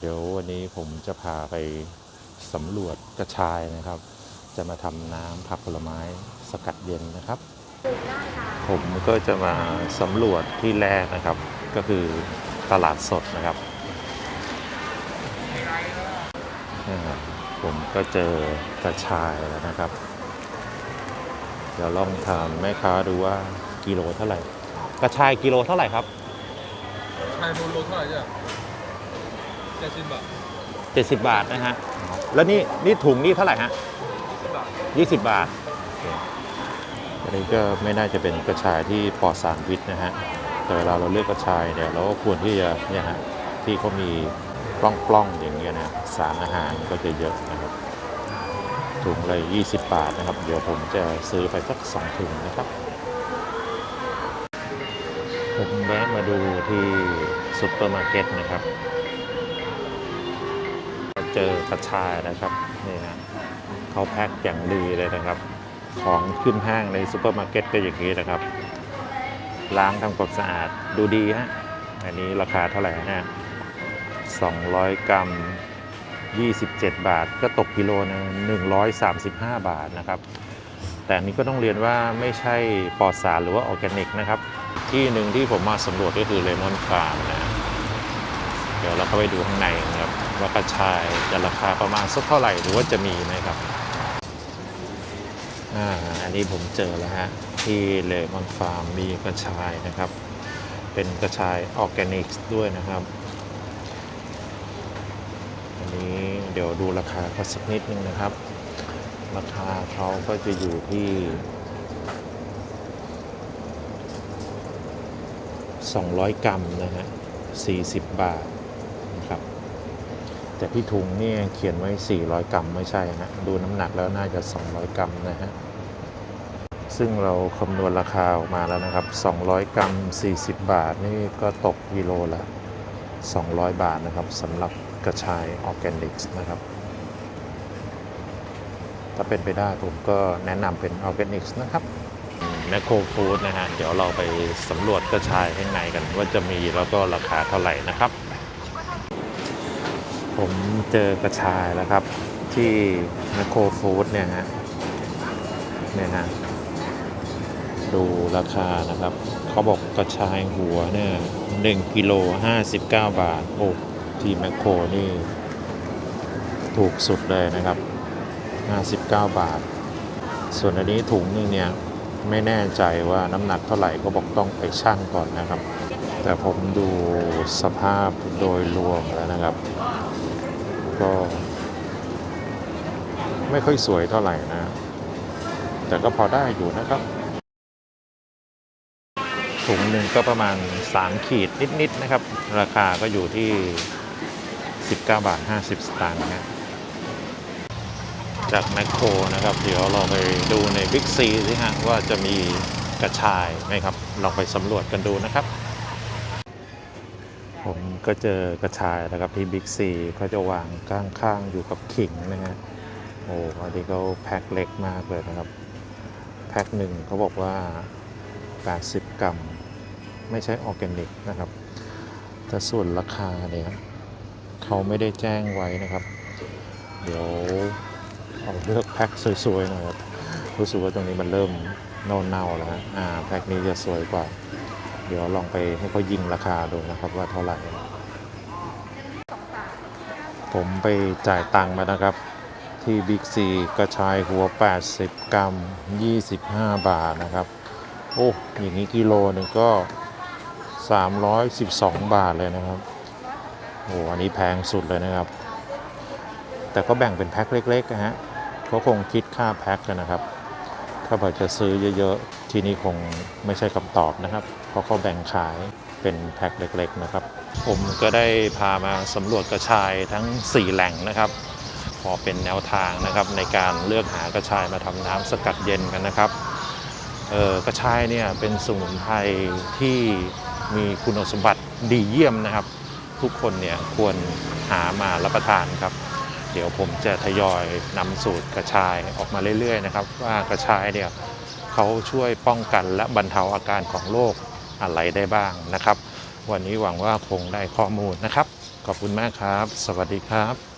เดี๋ยววันนี้ผมจะพาไปสำรวจกระชายนะครับ จะมาทำน้ำผักผลไม้สกัดเย็นนะครับ ผมก็จะมาสำรวจที่แรกนะครับ ก็คือตลาดสดนะครับ ผมก็เจอกระชายแล้วนะครับ เดี๋ยวลองถามแม่ค้าดูว่ากิโลเท่าไหร่ กระชายกิโลเท่าไหร่ครับกระชายโดนโลเท่าไหร่จ้ะ เจ็ดสิบบาท70 บาทนะฮะ แล้วนี่นี่ถุงนี่เท่าไหร่ฮะสิบบาท20 บาท อันนี้ก็ไม่น่าจะเป็นกระชายที่ปลอดสารพิษนะฮะ แต่เวลาเราเลือกกระชายเนี่ยเราก็ควรที่จะเนี่ยฮะที่เขามีปล้องๆอย่างเงี้ยนะสารอาหารก็จะเยอะนะครับ ถุงละ20 บาทนะครับ เดี๋ยวผมจะซื้อไปสักสองถุงนะครับ ผมแวะมาดูที่ซุปเปอร์มาร์เก็ตนะครับ เจอกระชายนะครับนี่ฮะเขาแพ็คอย่างดีเลยนะครับ ของขึ้นห้างในซูเปอร์มาร์เก็ตก็อย่างนี้นะครับ ล้างทำความสะอาดดูดีฮะอันนี้ราคาเท่าไหร่นะ200 กรัม 27 บาท ก็ตกกิโลนึง135 บาทนะครับ แต่อันนี้ก็ต้องเรียนว่าไม่ใช่ปลอดสารหรือว่าออร์แกนิกนะครับ ที่หนึ่งที่ผมมาสำรวจก็คือเลมอนฟาร์มนะ เดี๋ยวเราเข้าไปดูข้างในนะครับ ว่ากระชายจะราคาประมาณสักเท่าไหร่หรือว่าจะมีไหมครับอ่าอันนี้ผมเจอแล้วฮะที่เลมอนฟาร์มมีกระชายนะครับ เป็นกระชายออร์แกนิกด้วยนะครับ อันนี้เดี๋ยวดูราคาเขาสักนิดนึงนะครับ ราคาเขาก็จะอยู่ที่200 กรัมนะฮะ40 บาท แต่ที่ถุงนี่เขียนไว้ 400 กรัมไม่ใช่ฮะดูน้ำหนักแล้วน่าจะ 200 กรัมนะฮะ ซึ่งเราคำนวณราคาออกมาแล้วนะครับ 200 กรัม 40 บาทนี่ก็ตกกิโลละ 200 บาทนะครับสำหรับกระชายออร์แกนิกส์นะครับ ถ้าเป็นไปได้ผมก็แนะนำเป็นออร์แกนิกส์นะครับแมคโครฟู้ดนะฮะ เดี๋ยวเราไปสำรวจกระชายข้างในกันว่าจะมีแล้วก็ราคาเท่าไหร่นะครับ ผมเจอกระชายแล้วครับ ที่แมคโครฟู้ดเนี่ยฮะเนี่ยฮะดูราคานะครับ เขาบอกกระชายหัวเนี่ยหนึ่งกิโลห้าสิบเก้าบาท โอ้ที่แมคโครนี่ ถูกสุดเลยนะครับ59บเก้าบาท ส่วนอันนี้ถุงหนึงเนี่ย ไม่แน่ใจว่าน้ำหนักเท่าไหร่ก็บอกต้องไปชั่งก่อนนะครับ แต่ผมดูสภาพโดยรวมแล้วนะครับ ก็ไม่ค่อยสวยเท่าไหร่นะ แต่ก็พอได้อยู่นะครับ ถุงหนึ่งก็ประมาณ 3 ขีดนิด ๆ นะครับ ราคาก็อยู่ที่ 19 บาท 50 สตางค์นะจากแมคโครนะครับ เดี๋ยวเราไปดูในบิ๊กซีสิฮะว่าจะมีกระชายไหมครับ ลองไปสำรวจกันดูนะครับ ผมก็เจอกระชายนะครับที่บิ๊กซีเขาจะวางข้างๆอยู่กับขิงนะฮะโอ้อันนี้เขาแพ็คเล็กมากเลยนะครับ แพ็คหนึ่งเขาบอกว่า 80 กรัม ไม่ใช่ออร์แกนิกนะครับแต่ส่วนราคาเนี่ยเขาไม่ได้แจ้งไว้นะครับ เดี๋ยวเอาเลือกแพ็คสวยๆหน่อยครับรู้สึกว่าตรงนี้มันเริ่มเน่าๆแล้วอ่าแพ็คนี้จะสวยกว่า เดี๋ยวลองไปให้เขายิงราคาดูนะครับว่าเท่าไหร่ ผมไปจ่ายตังค์มานะครับ ที่บิ๊กซีกระชายหัว 80 กรัม 25 บาทนะครับ โอ้อย่างนี้กิโลหนึงก็ 312 บาทเลยนะครับโอ้อันนี้แพงสุดเลยนะครับ แต่ก็แบ่งเป็นแพ็คเล็กๆนะฮะเขาคงคิดค่าแพ็คกันนะครับ ถ้าเกิดจะซื้อเยอะๆ ที่นี่คงไม่ใช่คำตอบนะครับ เพราะเขาแบ่งขายเป็นแพ็คเล็ก ๆนะครับ ผมก็ได้พามาสำรวจกระชายทั้ง 4 แหล่งนะครับ พอเป็นแนวทางนะครับ ในการเลือกหากระชายมาทำน้ำสกัดเย็นกันนะครับเออกระชายเนี่ยเป็นสมุนไพรที่มีคุณสมบัติดีเยี่ยมนะครับ ทุกคนเนี่ยควรหามารับประทานครับ เดี๋ยวผมจะทยอยนำสูตรกระชายออกมาเรื่อยๆนะครับ ว่ากระชายเนี่ย เขาช่วยป้องกันและบรรเทาอาการของโรคอะไรได้บ้างนะครับ วันนี้หวังว่าคงได้ข้อมูลนะครับ ขอบคุณมากครับ สวัสดีครับ